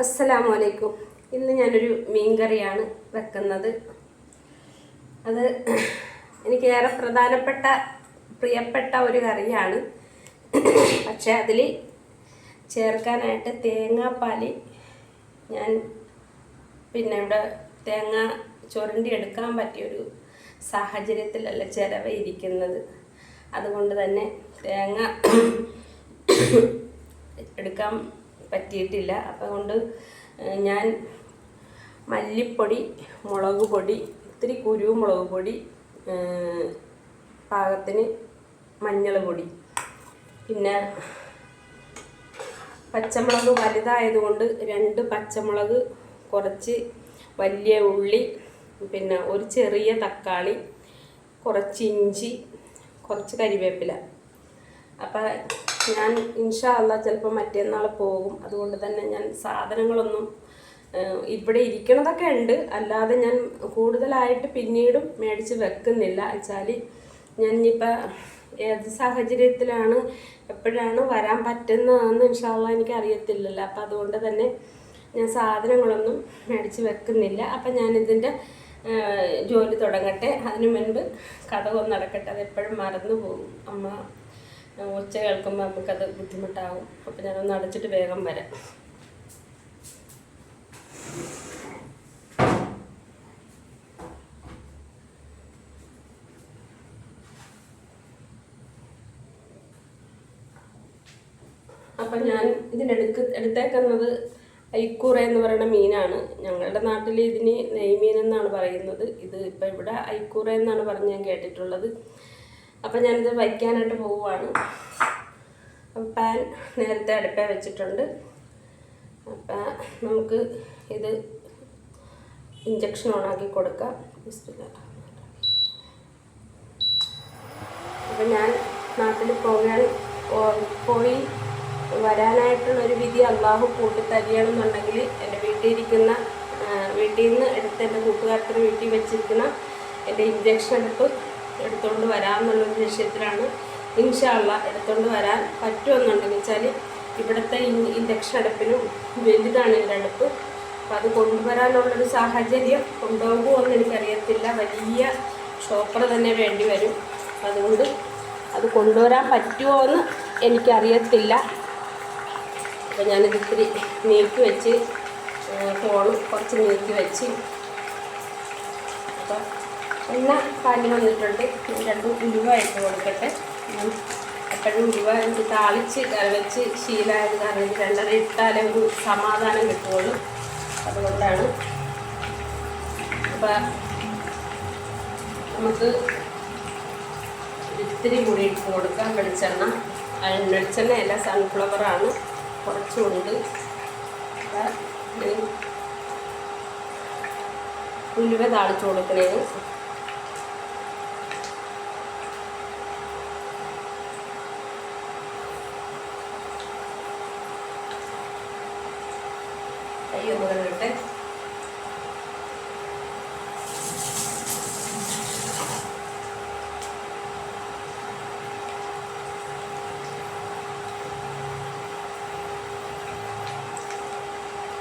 അസ്സലാമു അലൈക്കും ഇന്ന് ഞാനൊരു മീൻകറിയാണ് വെക്കുന്നത്. അത് എനിക്ക് ഏറെ പ്രധാനപ്പെട്ട പ്രിയപ്പെട്ട ഒരു കറിയാണ്. പക്ഷേ അതിൽ ചേർക്കാനായിട്ട് തേങ്ങാപ്പാൽ ഞാൻ പിന്നെ ഇവിടെ തേങ്ങ ചുരണ്ടി എടുക്കാൻ പറ്റിയൊരു സാഹചര്യത്തിലല്ല ചിലവ് ഇരിക്കുന്നത്. അതുകൊണ്ട് തന്നെ തേങ്ങ എടുക്കാൻ പറ്റിയിട്ടില്ല. അപ്പം കൊണ്ട് ഞാൻ മല്ലിപ്പൊടി മുളക് പൊടി ഇത്തിരി കുരുമുളക് പൊടി പാകത്തിന് മഞ്ഞൾ പൊടി. പിന്നെ പച്ചമുളക് വലുതായതുകൊണ്ട് രണ്ട് പച്ചമുളക് കുറച്ച് വലിയ ഉള്ളി പിന്നെ ഒരു ചെറിയ തക്കാളി കുറച്ച് ഇഞ്ചി കുറച്ച് കരിവേപ്പില. അപ്പം ഞാൻ ഇൻഷാ അല്ല ചിലപ്പോൾ മറ്റന്നാൾ പോകും. അതുകൊണ്ട് തന്നെ ഞാൻ സാധനങ്ങളൊന്നും ഇവിടെ ഇരിക്കണതൊക്കെ ഉണ്ട്. അല്ലാതെ ഞാൻ കൂടുതലായിട്ട് പിന്നീടും മേടിച്ച് വെക്കുന്നില്ല. വെച്ചാൽ ഞാൻ ഇനിയിപ്പോൾ ഏത് സാഹചര്യത്തിലാണ് എപ്പോഴാണ് വരാൻ പറ്റുന്നതെന്ന് ഇൻഷാല്ല എനിക്ക് അറിയത്തില്ലല്ലോ. അപ്പം അതുകൊണ്ട് തന്നെ ഞാൻ സാധനങ്ങളൊന്നും മേടിച്ച് വെക്കുന്നില്ല. അപ്പം ഞാനിതിന്റെ ജോലി തുടങ്ങട്ടെ. അതിനു മുൻപ് കഥകൊന്ന് നടക്കട്ടെ. അത് എപ്പോഴും മറന്നു പോകും. അമ്മ ഒച്ച കേൾക്കുമ്പോൾ നമുക്കത് ബുദ്ധിമുട്ടാവും. അപ്പം ഞാനൊന്ന് അടച്ചിട്ട് വേഗം വരാം. അപ്പം ഞാൻ ഇതിനെടുക്ക് എടുത്തേക്കുന്നത് ഐക്കൂറ എന്ന് പറയുന്ന മീനാണ്. ഞങ്ങളുടെ നാട്ടിൽ ഇതിന് നെയ്മീൻ എന്നാണ് പറയുന്നത്. ഇത് ഇപ്പം ഇവിടെ ഐക്കൂറ എന്നാണ് പറഞ്ഞ് ഞാൻ കേട്ടിട്ടുള്ളത്. അപ്പം ഞാനിത് വയ്ക്കാനായിട്ട് പോവുകയാണ് പാൻ നേരത്തെ അടുപ്പേ വെച്ചിട്ടുണ്ട് അപ്പം നമുക്ക് ഇത് ഇഞ്ചക്ഷൻ ഓണാക്കി കൊടുക്കാം. അപ്പം ഞാൻ നാട്ടിൽ പോകാൻ പോയി വരാനായിട്ടുള്ളൊരു വിധി അള്ളാഹു കൂട്ടി തരികയാണെന്നുണ്ടെങ്കിൽ എന്റെ വീട്ടിൽ ഇരിക്കുന്ന വീട്ടിൽ നിന്ന് എടുത്ത് എന്റെ കൂട്ടുകാർക്ക് വീട്ടിൽ വെച്ചിരിക്കുന്ന എന്റെ ഇഞ്ചക്ഷൻ എടുപ്പ് എടുത്തുകൊണ്ട് വരാമെന്നുള്ളൊരു ലക്ഷ്യത്തിലാണ് ഇൻഷാള്ള എടുത്തുകൊണ്ട് വരാൻ പറ്റുമെന്നുണ്ടെങ്കിൽ വെച്ചാൽ ഇവിടുത്തെ ഇൻഡക്ഷൻ അടുപ്പിനും വലുതാണ് എന്റെ അടുപ്പ്. അപ്പം അത് കൊണ്ടുവരാനുള്ളൊരു സാഹചര്യം കൊണ്ടുപോകുമോ എന്ന് എനിക്കറിയത്തില്ല. വലിയ ഷോപ്പർ തന്നെ വേണ്ടി വരും. അതുകൊണ്ട് അത് കൊണ്ടുവരാൻ പറ്റുമോ എന്ന് എനിക്കറിയത്തില്ല. അപ്പോൾ ഞാനിത് ഇത്തിരി നീക്കി വെച്ച് ഫോൺ കുറച്ച് നീക്കി വെച്ച് എണ്ണ കാലി വന്നിട്ടുണ്ട്. രണ്ട് ഉലുവ ഇട്ട് കൊടുക്കട്ടെ. എപ്പോഴും ഉലുവ എനിക്ക് താളിച്ച് വെച്ച് ശീലമായത് കാരണം രണ്ടര ഇട്ടാലേ ഒരു സമാധാനം കിട്ടുള്ളൂ അതുകൊണ്ടാണ്. അപ്പം നമുക്ക് ഇത്തിരി കൂടി ഇട്ട് കൊടുക്കാം. വെളിച്ചെണ്ണ. വെളിച്ചെണ്ണ വെളിച്ചെണ്ണയല്ല സൺഫ്ലവറാണ് കുറച്ചുകൊണ്ട് ഉലുവ താളിച്ച് കൊടുക്കണേന്. കൈ ഒന്ന് കണ്ടിട്ട്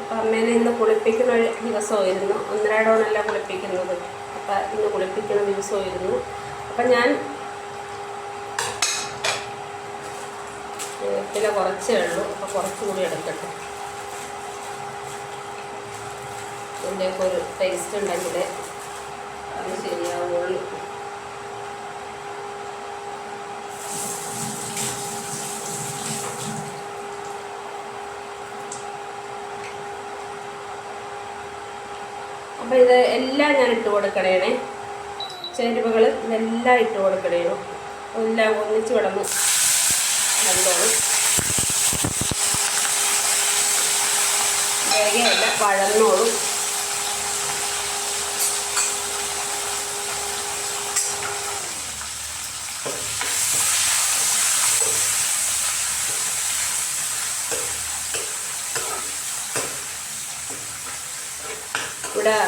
അപ്പം അമ്മേനെ ഇന്ന് കുളിപ്പിക്കുന്ന ദിവസമായിരുന്നു. ഒന്നരാടോണല്ല കുളിപ്പിക്കുന്നത്. അപ്പം ഇന്ന് കുളിപ്പിക്കുന്ന ദിവസമായിരുന്നു. അപ്പം ഞാൻ വേപ്പില കുറച്ചേ ഉള്ളൂ. അപ്പോൾ കുറച്ചുകൂടി എടുക്കട്ടെ. ഇതിന്റെയൊക്കെ ഒരു ടേസ്റ്റ് ഉണ്ടെങ്കിൽ അത് ശരിയാവുള്ളൂ. അപ്പോൾ ഇത് എല്ലാം ഞാൻ ഇട്ട് കൊടുക്കണേ ചേരുവകൾ ഇതെല്ലാം ഇട്ട് കൊടുക്കണേനു എല്ലാം ഒന്നിച്ച് കിടന്ന് നല്ലോണം വേഗമല്ല വഴന്നോളും. ഇവിടെ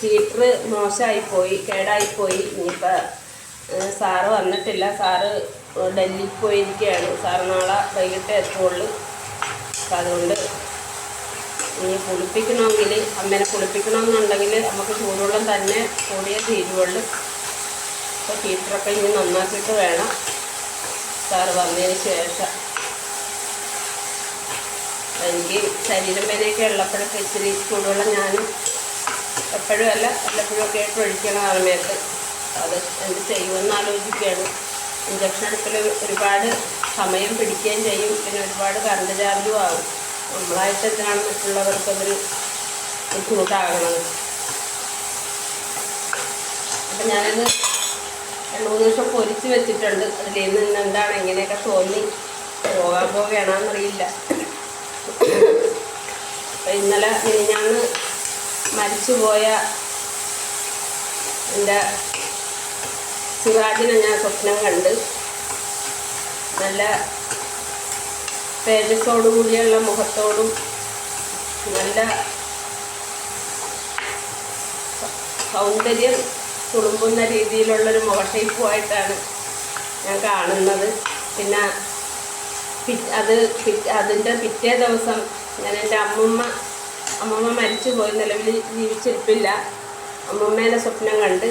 ഹീറ്റർ മോശമായിപ്പോയി കേടായിപ്പോയി. ഇനിയിപ്പോൾ സാറ് വന്നിട്ടില്ല. സാറ് ഡൽഹിക്ക് പോയിരിക്കുകയാണ്. സാറ് നാളെ വൈകിട്ട് എത്തുള്ളൂ. അപ്പം അതുകൊണ്ട് ഇനി കുളിപ്പിക്കണമെങ്കിൽ അമ്മേനെ കുളിപ്പിക്കണമെന്നുണ്ടെങ്കിൽ നമുക്ക് ചൂടുവെള്ളം തന്നെ കൂടിയേ തീരുവുള്ളൂ. അപ്പോൾ ഹീറ്ററൊക്കെ ഇനി നന്നാക്കിയിട്ട് വേണം. സാറ് വന്നതിന് ശേഷം. എനിക്ക് ശരീരം വേദനയൊക്കെ ഉള്ളപ്പോഴൊക്കെ ഇച്ചിരി ചൂടുവെള്ളം ഞാനും എപ്പോഴും അല്ല വല്ലപ്പോഴും ഒക്കെ ആയിട്ട് ഒഴിക്കണം ആ സമയത്ത് അത് എന്ത് ചെയ്യുമെന്ന് ആലോചിക്കുകയാണ്. ഇഞ്ചക്ഷൻ എടുക്കൽ ഒരുപാട് സമയം പിടിക്കുകയും ചെയ്യും. പിന്നെ ഒരുപാട് കറണ്ട് ചാർജും ആകും. നമ്മളായിട്ട് എന്തിനാണ് മറ്റുള്ളവർക്കതൊരു ബുദ്ധിമുട്ടാകണത്? അപ്പം ഞാനത് രണ്ട് മൂന്ന് ദിവസം പൊരിച്ച് വെച്ചിട്ടുണ്ട്. അതിൽ നിന്ന് എന്താണ് എങ്ങനെയൊക്കെ തോന്നി പോകാൻ പോവുകയാണെന്നറിയില്ല അപ്പം ഇന്നലെ ഞാൻ മരിച്ചുപോയ എന്റെ സിറാജിനെ ഞാൻ സ്വപ്നം കണ്ട്. നല്ല തേജസ്സോടു കൂടിയുള്ള മുഖത്തോടും നല്ല സൗന്ദര്യം തുളുമ്പുന്ന രീതിയിലുള്ളൊരു മുഖഷേപ്പുമായിട്ടാണ് ഞാൻ കാണുന്നത്. പിന്നെ അത് അതിന്റെ പിറ്റേ ദിവസം ഞാൻ എന്റെ അമ്മമ്മ അമ്മമ്മ മരിച്ചു പോയി നിലവിൽ ജീവിച്ചിരിപ്പില്ല. അമ്മമ്മേനെ സ്വപ്നം കണ്ട്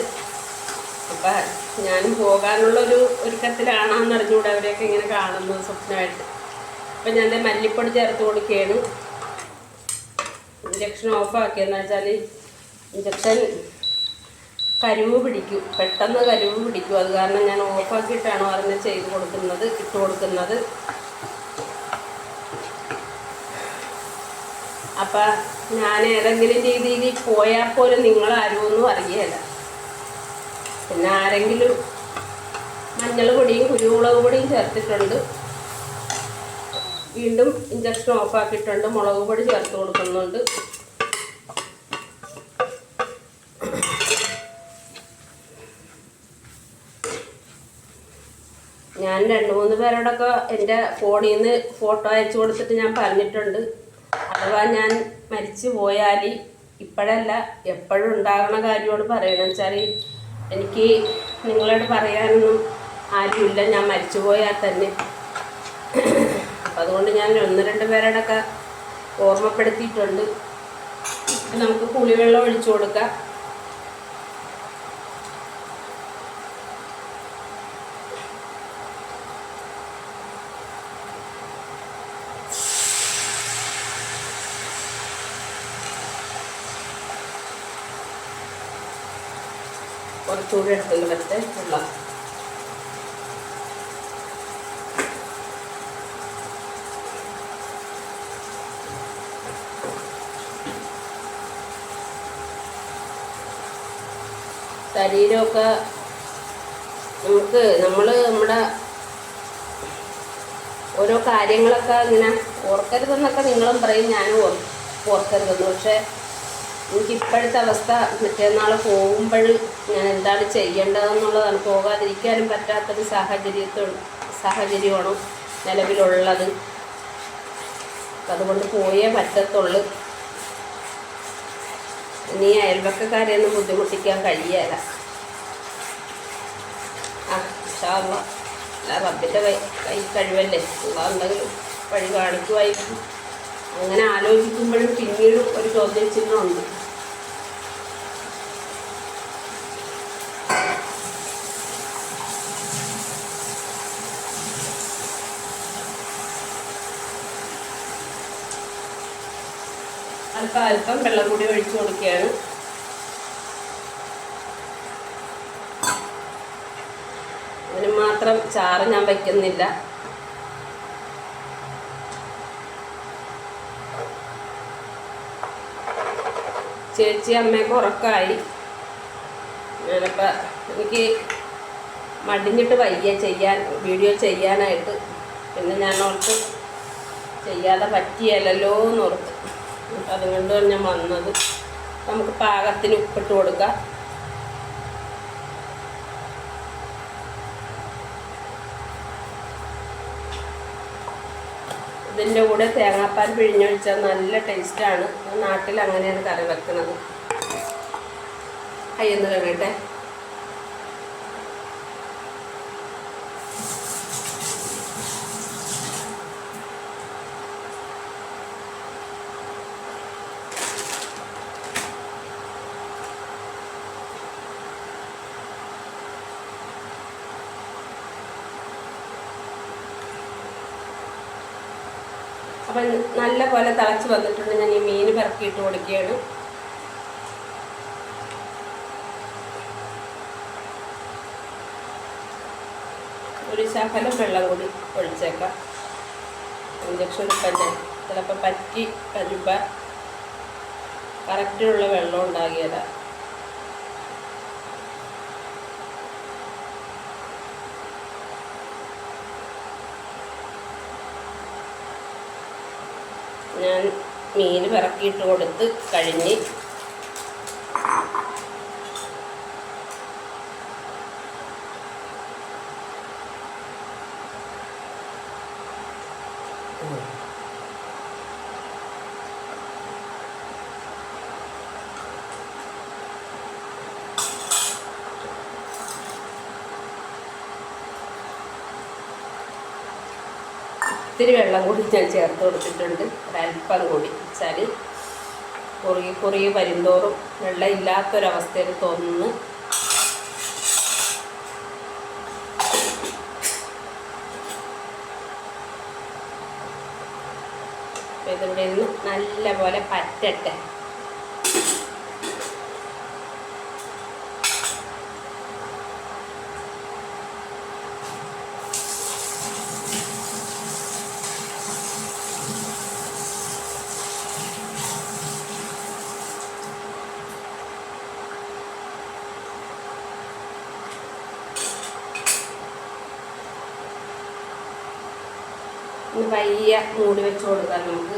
അപ്പം ഞാനും പോകാനുള്ളൊരു ഒരുക്കത്തിലാണെന്ന് അറിഞ്ഞുകൂടെ അവരെയൊക്കെ ഇങ്ങനെ കാണുന്നു സ്വപ്നമായിട്ട്. അപ്പം ഞാൻ എന്റെ മല്ലിപ്പൊടി ചേർത്ത് കൊടുക്കുകയാണ്. ഇഞ്ചക്ഷൻ ഓഫാക്കിയെന്ന് വെച്ചാൽ ഇഞ്ചക്ഷൻ കരുവ് പിടിക്കും. പെട്ടെന്ന് കരുവ് പിടിക്കും. അത് കാരണം ഞാൻ ഓഫാക്കിയിട്ടാണ് പറഞ്ഞ് ചെയ്ത് കൊടുക്കുന്നത് ഇട്ട് കൊടുക്കുന്നത്. അപ്പം ഞാൻ ഏതെങ്കിലും രീതിയിൽ പോയാൽ പോലും നിങ്ങൾ ഒന്നും അറിയല്ല പിന്നെ ആരെങ്കിലും മഞ്ഞൾ പൊടിയും കുരുമുളക് പൊടിയും ചേർത്തിട്ടുണ്ട്. വീണ്ടും ഇഞ്ചക്ഷൻ ഓഫാക്കിയിട്ടുണ്ട് മുളക് പൊടി ചേർത്ത് കൊടുക്കുന്നുണ്ട്. ഞാൻ രണ്ട് മൂന്ന് പേരോടൊക്കെ എന്റെ ഫോണിൽ നിന്ന് ഫോട്ടോ അയച്ചു കൊടുത്തിട്ട് ഞാൻ പറഞ്ഞിട്ടുണ്ട്. അഥവാ ഞാൻ മരിച്ചു പോയാൽ ഇപ്പോഴല്ല എപ്പോഴും ഉണ്ടാകുന്ന കാര്യമാണ് പറയണം വെച്ചാൽ എനിക്ക് നിങ്ങളോട് പറയാനൊന്നും ആരുമില്ല. ഞാൻ മരിച്ചു പോയാൽ തന്നെ. അപ്പം അതുകൊണ്ട് ഞാൻ ഒന്ന് രണ്ട് പേരോടൊക്കെ ഓർമ്മപ്പെടുത്തിയിട്ടുണ്ട്. നമുക്ക് പുളിവെള്ളം ഒഴിച്ചു കൊടുക്കാം. കുറച്ചുകൂടി പറ്റേ വെള്ളം ശരീരമൊക്കെ നമുക്ക് നമ്മൾ നമ്മുടെ ഓരോ കാര്യങ്ങളൊക്കെ ഇങ്ങനെ ഓർക്കരുതെന്നൊക്കെ നിങ്ങളും പറയും ഞാനും ഓർ ഓർക്കരുതെന്ന്. പക്ഷേ എനിക്ക് ഇപ്പോഴത്തെ അവസ്ഥ മറ്റന്നാൾ പോകുമ്പോൾ ഞാൻ എന്താണ് ചെയ്യേണ്ടതെന്നുള്ളതാണ് പോകാതിരിക്കാനും പറ്റാത്തൊരു സാഹചര്യത്തിൽ സാഹചര്യമാണ് നിലവിലുള്ളത്. അതുകൊണ്ട് പോയേ പറ്റത്തുള്ളൂ. ഇനി അയൽവക്കക്കാരെയൊന്നും ബുദ്ധിമുട്ടിക്കാൻ കഴിയല. ആ ഇൻഷാല്ല അല്ല റബ്ബിന്റെ കൈ കൈ കഴിവല്ലേ? ഉള്ള എന്തെങ്കിലും വഴി കാണിക്കുമായിരിക്കും അങ്ങനെ ആലോചിക്കുമ്പോഴും പിന്നീട് ഒരു ചോദ്യചിഹ്നമുണ്ട്. അല്പം അല്പം വെള്ളം കൂടി ഒഴിച്ചു കൊടുക്കുകയാണ്. അതിന് മാത്രം ചാറ് ഞാൻ വയ്ക്കുന്നില്ല. ചേച്ചി അമ്മയൊക്കെ ഉറക്കമായി. ഞാനപ്പോൾ എനിക്ക് മടിഞ്ഞിട്ട് വയ്യ ചെയ്യാൻ വീഡിയോ ചെയ്യാനായിട്ട്. പിന്നെ ഞാൻ ഓർത്ത് ചെയ്യാതെ പറ്റിയല്ലോ എന്ന് ഓർത്ത്. അപ്പം അതുകൊണ്ടാണ് ഞാൻ വന്നത്. നമുക്ക് പാകത്തിന് ഉപ്പിട്ട് കൊടുക്കാം. ഇതിന്റെ കൂടെ തേങ്ങാപ്പാൽ പിഴിഞ്ഞൊഴിച്ചാൽ നല്ല ടേസ്റ്റാണ് നാട്ടിൽ അങ്ങനെയാണ് കറി വെക്കുന്നത്. അയ്യെന്ന് കഴുകട്ടെ. അപ്പം നല്ല പോലെ തിളച്ച് വന്നിട്ടുണ്ട്. ഞാൻ ഈ മീൻ പിറക്കിയിട്ട് കൊടുക്കുകയാണ്. ഒരു ശകലം വെള്ളം കൂടി ഒഴിച്ചേക്കാം. ഇഞ്ചക്ഷൻ തന്നെ ചിലപ്പോൾ പറ്റി കഴിയുമ്പോൾ കറക്റ്റുള്ള വെള്ളം ഉണ്ടാകിയതാ ഞാൻ മീൻ പിറക്കിയിട്ട് കൊടുത്ത് കഴിഞ്ഞ് ഇത്തിരി വെള്ളം കൂടി ഞാൻ ചേർത്ത് കൊടുത്തിട്ടുണ്ട്. ഒരല്പം കൂടി. വെച്ചാൽ കുറുകി കുറുകി വരുന്തോറും വെള്ളം ഇല്ലാത്തൊരവസ്ഥയിൽ തോന്നുന്നു. ഇതിവിടെ നിന്ന് നല്ല പോലെ പറ്റട്ടെ ഇനി പയ്യ മൂടി വെച്ച് കൊടുക്കാം നമുക്ക്.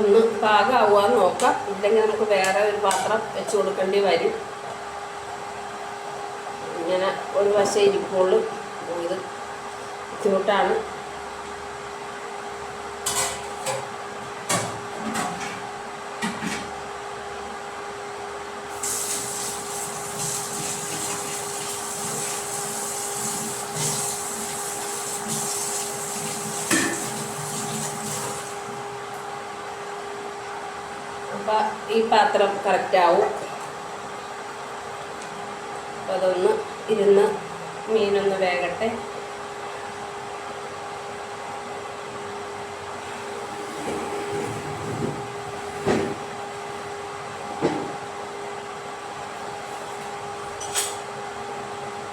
ഇതൊന്ന് പാകമാവുക നോക്കാം. ഇല്ലെങ്കിൽ നമുക്ക് വേറെ ഒരു പാത്രം വെച്ച് കൊടുക്കേണ്ടി വരും. ഇങ്ങനെ ഒരു വശം ഇരിക്കുള്ളൂ ഇത് ബുദ്ധിമുട്ടാണ് അപ്പം ഈ പാത്രം അപ്പോൾ അതൊന്ന് ഇരുന്ന് മീനൊന്ന് വേകട്ടെ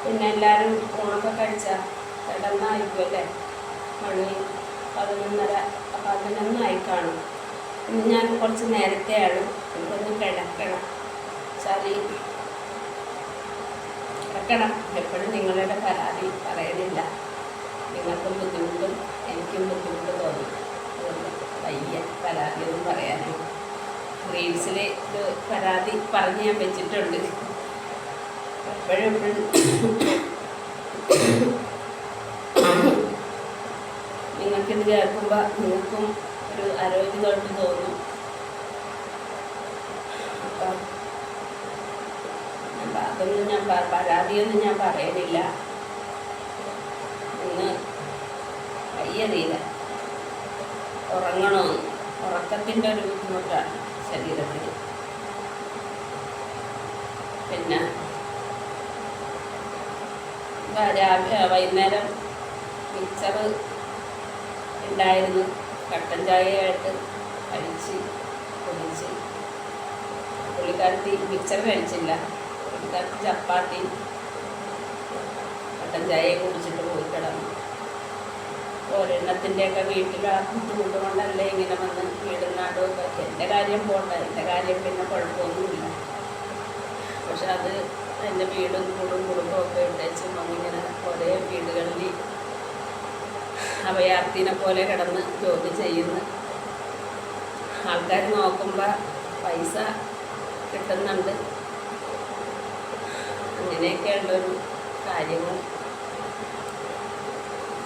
പിന്നെ എല്ലാവരും ഊണൊക്കെ കഴിച്ചാൽ കിടന്നായിരിക്കും അല്ലേ? മണി പതിനൊന്നര പതിനൊന്നായി കാണും. ഇന്ന് ഞാൻ കുറച്ച് നേരത്തെയാണ്. എനിക്കൊന്ന് കിടക്കണം. ചളി. കിടക്കണം. എപ്പോഴും നിങ്ങളുടെ പരാതി പറയുന്നില്ല നിങ്ങൾക്കും ബുദ്ധിമുട്ടും എനിക്കും ബുദ്ധിമുട്ട് തോന്നി. വയ്യ വയ്യ പരാതിയൊന്നും പറയാനും റീൽസിൽ ഒരു പരാതി പറഞ്ഞ് ഞാൻ വെച്ചിട്ടുണ്ട്. എപ്പോഴും എപ്പോഴും നിങ്ങൾക്കിത് കേൾക്കുമ്പോൾ നിങ്ങൾക്കും ഒരു ആരോഗ്യമായിട്ട് തോന്നും അപ്പം ഞാൻ പ- അതൊന്നും ഞാൻ പരാതിയൊന്നും ഞാൻ പറയുന്നില്ല. ഇന്ന് വയ്യറിയില്ല. ഉറങ്ങണമെന്ന് ഉറക്കത്തിന്റെ ഒരു ബുദ്ധിമുട്ടാണ് ശരീരത്തിന് പിന്നെ രാവിലെ വൈകുന്നേരം മിക്സർ ഉണ്ടായിരുന്നു. കട്ടൻ ചായയായിട്ട് കഴിച്ച് കുടിച്ച്. പുള്ളിക്കാരത്തി മിക്സർ കഴിച്ചില്ല. പുള്ളിക്കാരത്തി ചപ്പാത്തി. കട്ടൻ ചായ കുടിച്ചിട്ട് പോയി കിടന്നു. ഒരെണ്ണത്തിന്റെയൊക്കെ വീട്ടിൽ ആ ബുദ്ധിമുട്ട് കൊണ്ടല്ലേ ഇങ്ങനെ വന്ന് വീടും ഒക്കെ എന്റെ കാര്യം പോട്ട എന്റെ കാര്യം പിന്നെ കുഴപ്പമൊന്നുമില്ല. പക്ഷെ അത് എന്റെ വീടും കൂടും കുടുംബമൊക്കെ ഇട്ടേച്ചും അങ്ങിങ്ങനെ കുറേ വീടുകളിൽ അഭയാർത്ഥിനെ പോലെ കിടന്ന് ജോലി ചെയ്യുന്നു. ആൾക്കാർ നോക്കുമ്പോൾ പൈസ കിട്ടുന്നുണ്ട്. ഇങ്ങനെയൊക്കെയുള്ളൊരു കാര്യങ്ങൾ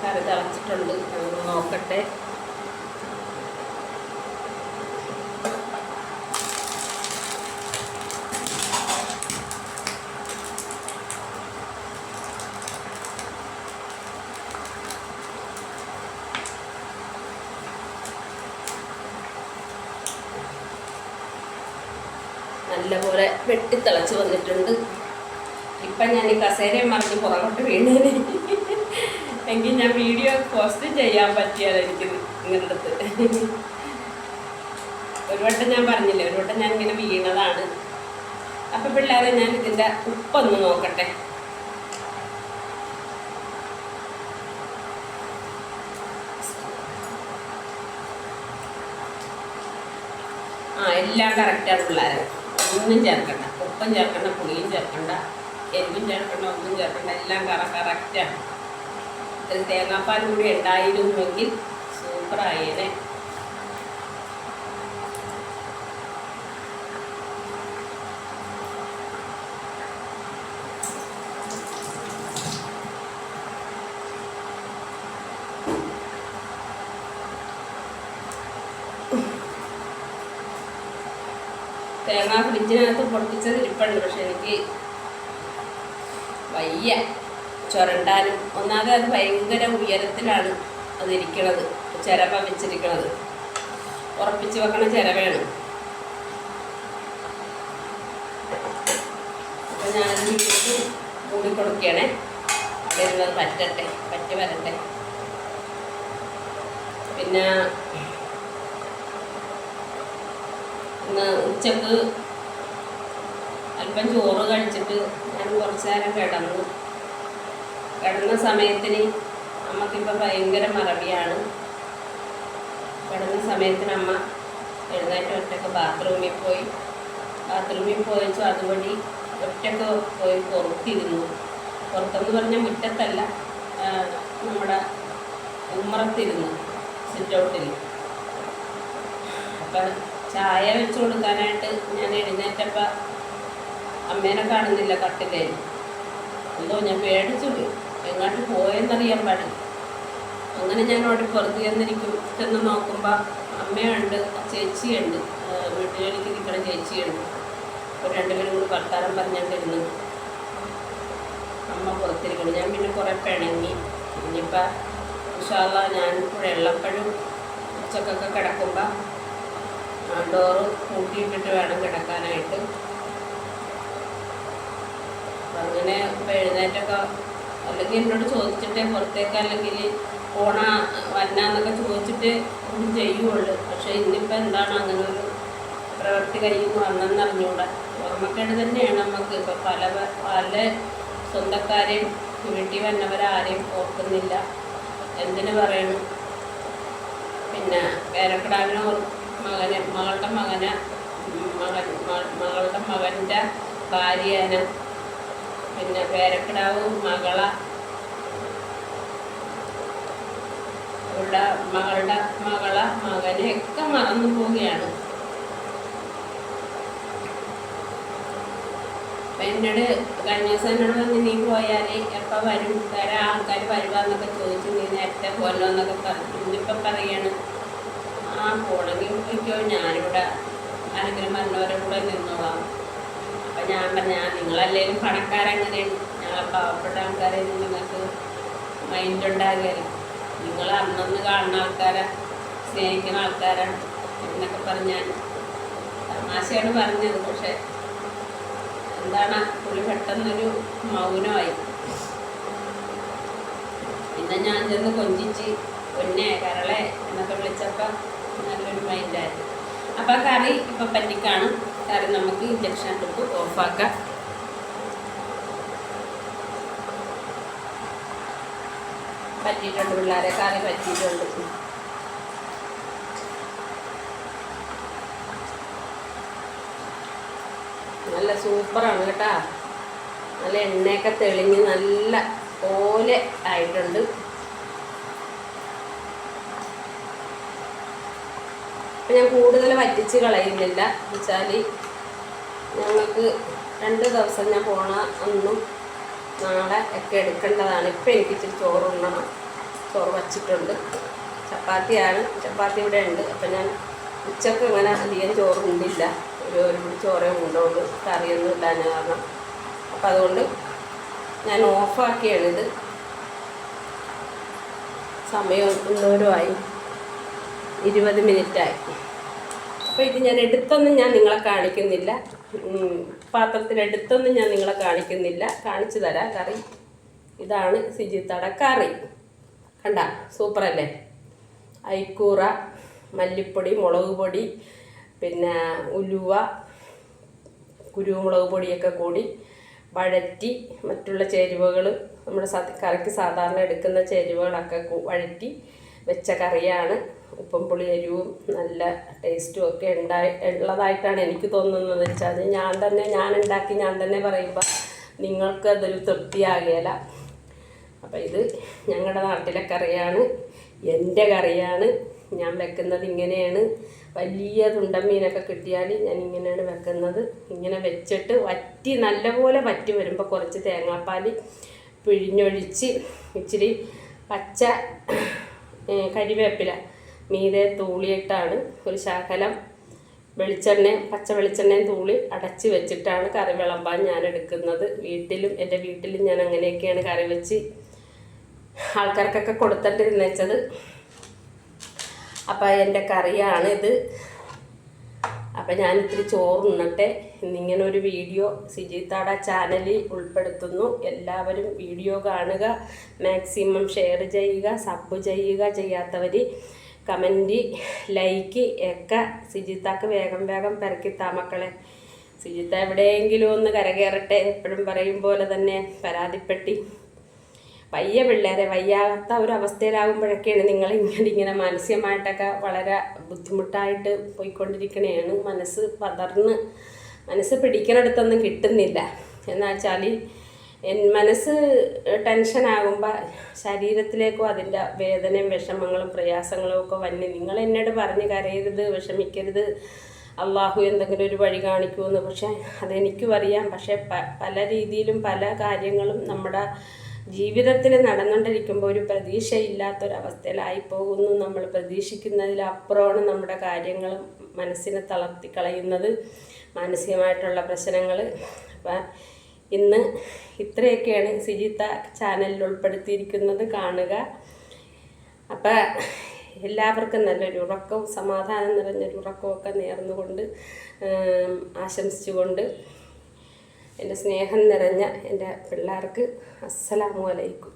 കറി തിളച്ചിട്ടുണ്ട്. നോക്കട്ടെ. നല്ലപോലെ വെട്ടിത്തിളച്ച് വന്നിട്ടുണ്ട്. ഇപ്പം ഞാൻ ഈ കസേരയും മറിഞ്ഞ് പുറകോട്ട് വീണേനെ. എങ്കിൽ ഞാൻ വീഡിയോ പോസ്റ്റ് ചെയ്യാൻ പറ്റിയത് എനിക്ക് ഇങ്ങനത്തെ. ഒരു വട്ടം ഞാൻ പറഞ്ഞില്ലേ ഒരു വട്ടം ഞാൻ ഇങ്ങനെ വീണതാണ്. അപ്പം പിള്ളേരെ ഞാൻ ഇതിന്റെ ഉപ്പൊന്ന് നോക്കട്ടെ. ആ എല്ലാം കറക്റ്റാണ് പിള്ളേരെ. ഒന്നും ചേർക്കണ്ട. ഉപ്പും ചേർക്കണ്ട പുളിയും ചേർക്കണ്ട. എരിവും ചേർക്കണ്ട ഒന്നും ചേർക്കണ്ട. എല്ലാം കറ കറക്റ്റാണ് ഒരു തേങ്ങാപ്പാൽ കൂടി ഉണ്ടായിരുന്നുവെങ്കിൽ സൂപ്പറായേനെ. തേങ്ങ ഫ്രിഡ്ജിനകത്ത് പൊട്ടിച്ചത് ഇരിപ്പുണ്ട്. പക്ഷെ എനിക്ക് വയ്യ ചുരണ്ടാനും ഒന്നാമത് അത് ഭയങ്കര ഉയരത്തിലാണ് അതിരിക്കണത് ചിരവ വെച്ചിരിക്കണത്. ഉറപ്പിച്ച് വെക്കണ ചിരവയാണ്. അപ്പൊ ഞാനത് വീണ്ടും മൂടി കൊടുക്കുകയാണേ പറ്റട്ടെ പറ്റി വരട്ടെ. പിന്നെ ഇന്ന് ഉച്ചയ്ക്ക് അല്പം ചോറ് കഴിച്ചിട്ട് ഞാൻ കുറച്ച് നേരം കിടന്നു. കിടന്ന സമയത്തിന് അമ്മക്കിപ്പോൾ ഭയങ്കര മറവിയാണ്. കിടന്ന സമയത്തിന് അമ്മ എഴുന്നേറ്റ് ഒറ്റയ്ക്ക് ബാത്റൂമിൽ പോയി. ബാത്റൂമിൽ പോയിച്ചു അതുവഴി ഒറ്റയ്ക്ക് പോയി പുറത്തിരുന്നു. പുറത്തെന്ന് പറഞ്ഞ മുറ്റത്തല്ല നമ്മുടെ ഉമ്മറത്തിരുന്നു സിറ്റ് ഔട്ടിൽ അപ്പം ചായ വെച്ച് കൊടുക്കാനായിട്ട് ഞാൻ എഴുന്നേറ്റപ്പോൾ അമ്മേനെ കാണുന്നില്ല കട്ടിലേ എന്തോ ഞാൻ പേടിച്ചു എങ്ങോട്ട് പോയെന്നറിയാൻ പാടില്ല. അങ്ങനെ ഞാൻ അവിടെ പുറത്ത് ചെന്നിരിക്കും. ചെന്ന് നോക്കുമ്പോൾ അമ്മയുണ്ട് ചേച്ചിയുണ്ട്. വീട്ടിലേക്ക് ഇരിക്കുന്ന ചേച്ചിയുണ്ട്. അപ്പോൾ രണ്ടുപേരും കൂടി വർത്താനം പറഞ്ഞുകൊണ്ടിരുന്നു അമ്മ പുറത്തിരിക്കണം. ഞാൻ പിന്നെ കുറേ പിണങ്ങി. ഇനിയിപ്പോൾ വിശാല ഞാൻ വെള്ളപ്പഴും ഉച്ചക്കൊക്കെ കിടക്കുമ്പോൾ ഡോറ് കൂട്ടിയിട്ടിട്ട് വേണം കിടക്കാനായിട്ട്. അങ്ങനെ ഇപ്പം എഴുന്നേറ്റൊക്കെ അല്ലെങ്കിൽ എന്നോട് ചോദിച്ചിട്ടേ പുറത്തേക്ക് അല്ലെങ്കിൽ പോണ വന്നാന്നൊക്കെ ചോദിച്ചിട്ട് ഒന്നും ചെയ്യുള്ളൂ. പക്ഷേ ഇന്നിപ്പോൾ എന്താണ് അങ്ങനെ ഒരു പ്രവൃത്തി കഴിയുമ്പോൾ നിന്ന് വന്നെന്ന് അറിഞ്ഞൂടാ ഓർമ്മക്കേട് തന്നെയാണ് നമുക്ക്. ഇപ്പം പല പല സ്വന്തക്കാരെയും വീട്ടിൽ വന്നവരാരെയും ഓർക്കുന്നില്ല. എന്തിനു പറയണം? പിന്നെ പേരക്കിടാവിനെ മകനെ മകളുടെ മകനെ മകൻ മകളുടെ മകന്റെ ഭാര്യേനെ പിന്നെ പേരക്കിടാവ് മകള. അവളുടെ മകളുടെ മകള മകനെ ഒക്കെ മറന്നു പോവുകയാണ്. എന്നോട് കഴിഞ്ഞ ദിവസം എന്നോട് വന്ന് നീ പോയാൽ എപ്പോൾ വരും? വേറെ ആൾക്കാർ വരുവാന്നൊക്കെ ചോദിച്ചു. നീ നേരത്തെ പോലോ എന്നൊക്കെ പറഞ്ഞു. ഇന്നിപ്പം പറയാണ് ആ പോണെങ്കിൽ പോയിക്കോ ഞാനിവിടെ ആരെങ്കിലും വന്നവരെ കൂടെ നിന്നോളാം. അപ്പം ഞാൻ പറഞ്ഞ "ആ, നിങ്ങളല്ലേലും പണക്കാരങ്ങനെയാണ്. ഞങ്ങളെ പാവപ്പെട്ട ആൾക്കാരെ നിങ്ങൾക്ക് മൈൻഡ് ഉണ്ടാകുകയല്ല നിങ്ങൾ അന്നന്ന് കാണുന്ന ആൾക്കാരെ സ്നേഹിക്കുന്ന ആൾക്കാരാണ് എന്നൊക്കെ പറഞ്ഞാൽ തമാശയാണ് പറഞ്ഞത്. പക്ഷെ എന്താണ് പുള്ളി പെട്ടെന്നൊരു മൗനമായി. പിന്നെ ഞാൻ ചെന്ന് കൊഞ്ചിച്ച് പൊന്നെ കരളെ എന്നൊക്കെ വിളിച്ചപ്പോൾ നല്ലൊരു മൈൻഡായിരുന്നു. അപ്പോൾ കറി ഇപ്പം പറ്റിക്കാണ്. കറി നമുക്ക് ഇഞ്ചക്ഷൻ എടുത്ത് ഓഫാക്കാം പറ്റിയിട്ടുണ്ട് പിള്ളേരെ കറി പറ്റിയിട്ടുണ്ട്. നല്ല സൂപ്പറാണ് കേട്ടാ. നല്ല എണ്ണയൊക്കെ തെളിഞ്ഞ് നല്ല പോലെ ആയിട്ടുണ്ട്. അപ്പം ഞാൻ കൂടുതൽ വറ്റിച്ച് കളയുന്നില്ല. വെച്ചാൽ ഞങ്ങൾക്ക് രണ്ട് ദിവസം ഞാൻ പോണ അന്നും നാളെ ഒക്കെ എടുക്കേണ്ടതാണ്. ഇപ്പം എനിക്ക് ഇച്ചിരി ചോറ് ഉണ്ണണം. ചോറ് വച്ചിട്ടുണ്ട്. ചപ്പാത്തിയാണ് ചപ്പാത്തി ഇവിടെ ഉണ്ട്. അപ്പം ഞാൻ ഉച്ചയ്ക്ക് ഇങ്ങനെ അധികം ചോറ് ഉണ്ടില്ല. ഒരു ഒരു പിടി ചോറേ ഉണ്ടുള്ളൂ കറിയൊന്നും ഇല്ലാൻ കാരണം. അപ്പം അതുകൊണ്ട് ഞാൻ ഓഫാക്കിയാണ് ഇത്. സമയം ഉള്ളവരുമായി ഇരുപത് മിനിറ്റായി അപ്പോൾ ഇത് ഞാൻ എടുത്തൊന്നും ഞാൻ നിങ്ങളെ കാണിക്കുന്നില്ല. പാത്രത്തിലെടുത്തൊന്നും ഞാൻ നിങ്ങളെ കാണിക്കുന്നില്ല. കാണിച്ചു തരാം. കറി. ഇതാണ് സിജിത്തട കറി. കണ്ട സൂപ്പറല്ലേ? ഐക്കൂറ മല്ലിപ്പൊടി മുളക് പൊടി പിന്നെ ഉലുവ കുരുമുളക് പൊടിയൊക്കെ കൂടി വഴറ്റി മറ്റുള്ള ചേരുവകൾ നമ്മുടെ കറിക്ക് സാധാരണ എടുക്കുന്ന ചേരുവകളൊക്കെ വഴറ്റി വെച്ച കറിയാണ്. ഉപ്പും പുളി എരിവും നല്ല ടേസ്റ്റും ഒക്കെ ഉണ്ടായി ഉള്ളതായിട്ടാണ് എനിക്ക് തോന്നുന്നത്. വെച്ചാൽ ഞാൻ തന്നെ ഞാൻ ഉണ്ടാക്കി ഞാൻ തന്നെ പറയുമ്പോൾ നിങ്ങൾക്ക് അതൊരു തൃപ്തിയാകുകയില്ല അപ്പം ഇത് ഞങ്ങളുടെ നാട്ടിലെ കറിയാണ് എന്റെ കറിയാണ്. ഞാൻ വെക്കുന്നത് ഇങ്ങനെയാണ്. വലിയ തുണ്ടൻ മീനൊക്കെ കിട്ടിയാൽ ഞാൻ ഇങ്ങനെയാണ് വെക്കുന്നത്. ഇങ്ങനെ വെച്ചിട്ട് വറ്റി നല്ലപോലെ വറ്റി വരുമ്പോൾ കുറച്ച് തേങ്ങാപ്പാൽ പിഴിഞ്ഞൊഴിച്ച് ഇച്ചിരി പച്ച കരിവേപ്പില മീതെ തൂളിയിട്ടാണ് ഒരു ശകലം വെളിച്ചെണ്ണയും പച്ച വെളിച്ചെണ്ണയും തൂളി അടച്ച് വെച്ചിട്ടാണ് കറി വിളമ്പാൻ ഞാൻ എടുക്കുന്നത്. വീട്ടിലും എന്റെ വീട്ടിലും ഞാൻ അങ്ങനെയൊക്കെയാണ് കറി വെച്ച് ആൾക്കാർക്കൊക്കെ കൊടുത്തിട്ടിരുന്നേച്ചത് അപ്പം എന്റെ കറിയാണ് ഇത് അപ്പം ഞാൻ ഇത്തിരി ചോറ് ഉണ്ണട്ടെ. ഇന്നിങ്ങനെ ഒരു വീഡിയോ സിജിത്താട ചാനലിൽ ഉൾപ്പെടുത്തുന്നു. എല്ലാവരും വീഡിയോ കാണുക മാക്സിമം ഷെയർ ചെയ്യുക സബ് ചെയ്യുക ചെയ്യാത്തവർ കമന്റ് ലൈക്ക് ഒക്കെ സിജിത്താക്ക് വേഗം വേഗം പരക്കിത്താ മക്കളെ. സിജിത്ത എവിടെയെങ്കിലും ഒന്ന് കരകയറട്ടെ എപ്പോഴും പറയും പോലെ തന്നെ പരാതിപ്പെട്ടി. വയ്യ പിള്ളേരെ വയ്യാത്ത ഒരു അവസ്ഥയിലാകുമ്പോഴൊക്കെയാണ് നിങ്ങൾ ഇങ്ങനെ ഇങ്ങനെ മാനസികമായിട്ടൊക്കെ വളരെ ബുദ്ധിമുട്ടായിട്ട് പോയിക്കൊണ്ടിരിക്കണേണ് മനസ്സ് പതർന്ന് മനസ്സ് പിടിക്കണടുത്തൊന്നും കിട്ടുന്നില്ല. എന്ന് വെച്ചാൽ എൻ മനസ്സ് ടെൻഷൻ ടെൻഷനാകുമ്പോൾ ശരീരത്തിലേക്കും അതിന്റെ വേദനയും വിഷമങ്ങളും പ്രയാസങ്ങളും ഒക്കെ വന്ന് നിങ്ങൾ എന്നോട് പറഞ്ഞ് കരയരുത് വിഷമിക്കരുത്. അള്ളാഹു എന്തെങ്കിലും ഒരു വഴി കാണിക്കുമെന്ന്. പക്ഷേ അതെനിക്കും അറിയാം. പക്ഷേ പ പല രീതിയിലും പല കാര്യങ്ങളും നമ്മുടെ ജീവിതത്തിൽ നടന്നുകൊണ്ടിരിക്കുമ്പോൾ ഒരു പ്രതീക്ഷയില്ലാത്തൊരവസ്ഥയിലായി പോകുന്നു. നമ്മൾ പ്രതീക്ഷിക്കുന്നതിലപ്പുറമാണ് നമ്മുടെ കാര്യങ്ങൾ മനസ്സിനെ തളർത്തി കളയുന്നത്. മാനസികമായിട്ടുള്ള പ്രശ്നങ്ങൾ. അപ്പം ഇന്ന് ഇത്രയൊക്കെയാണ് സിജിത്ത ചാനലിൽ ഉൾപ്പെടുത്തിയിരിക്കുന്നത് കാണുക. അപ്പം എല്ലാവർക്കും നല്ലൊരു ഉറക്കവും സമാധാനം നിറഞ്ഞൊരു ഉറക്കമൊക്കെ നേർന്നുകൊണ്ട് ആശംസിച്ചുകൊണ്ട് എന്റെ സ്നേഹം നിറഞ്ഞ എന്റെ പിള്ളേർക്ക് അസ്സലാമു അലൈക്കും.